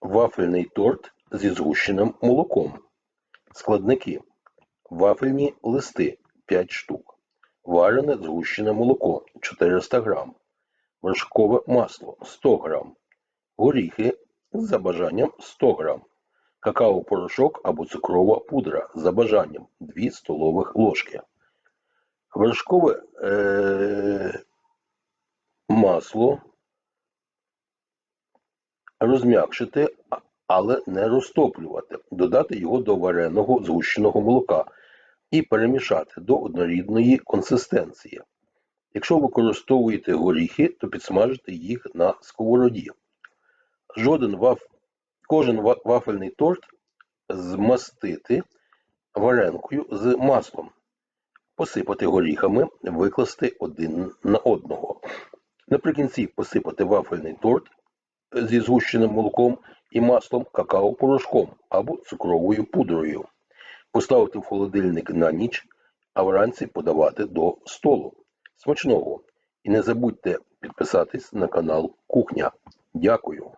Вафельний торт зі згущеним молоком. Складники. Вафельні листи 5 штук. Варене згущене молоко 400 грам. Вершкове масло 100 грам. Горіхи за бажанням 100 грам. Какао-порошок або цукрова пудра за бажанням 2 столових ложки. Вершкове е- масло розм'якшити, але не розтоплювати, додати його до вареного згущеного молока і перемішати до однорідної консистенції. Якщо використовуєте горіхи, то підсмажте їх на сковороді. Жоден ваф... Кожен вафельний торт змастити варенкою з маслом, посипати горіхами, викласти один на одного. Наприкінці посипати вафельний торт зі згущеним молоком і маслом какао-порошком або цукровою пудрою. Поставити в холодильник на ніч, а вранці подавати до столу. Смачного! І не забудьте підписатись на канал Кухня. Дякую!